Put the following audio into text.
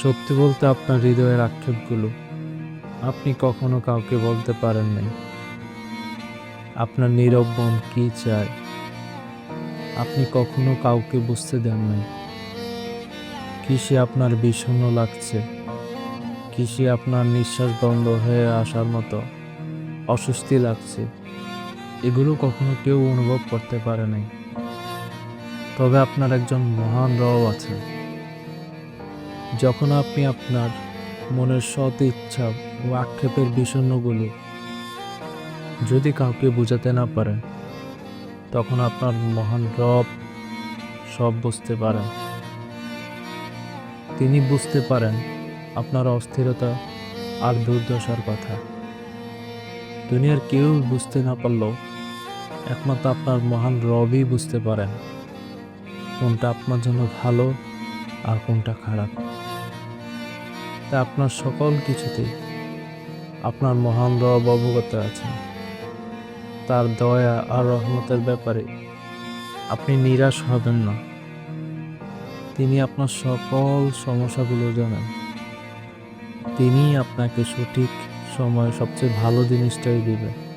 সত্যি বলতে আপনার হৃদয়ের আক্ষেপগুলো আপনি কখনো কাউকে বলতে পারেন নাই। আপনার নীরব মন কি চায়, আপনি কখনো কাউকে বুঝতে দেন নাই। কিসে আপনার বিষণ্ণ লাগছে কিসে আপনার নিঃশ্বাস বন্ধ হয়ে আসার মতো অস্বস্তি লাগছে, এগুলো কখনো কেউ অনুভব করতে পারে নাই। তবে আপনার একজন মহান রব আছে যখন আপনি আপনার মনের সৎ ইচ্ছা ও আক্ষেপের বিষণ্ণগুলো যদি কাউকে বোঝাতে না পারেন, তখন আপনার মহান রব সব বুঝতে পারেন। তিনি বুঝতে পারেন আপনার অস্থিরতা আর দুর্দশার কথা। দুনিয়ার কেউ বুঝতে না পারলেও একমাত্র আপনার মহান রবই বুঝতে পারেন কোনটা আপনার জন্য ভালো আর কোনটা খারাপ। তা আপনার সকল কিছুতে আপনার মহান রব অবগত আছেন। তার দয়া আর রহমতের ব্যাপারে আপনি নিরাশ হবেন না। তিনি আপনার সকল সমস্যাগুলো জানেন। তিনি আপনাকে সঠিক সময় সবচেয়ে ভালো জিনিসটাই দিবেন।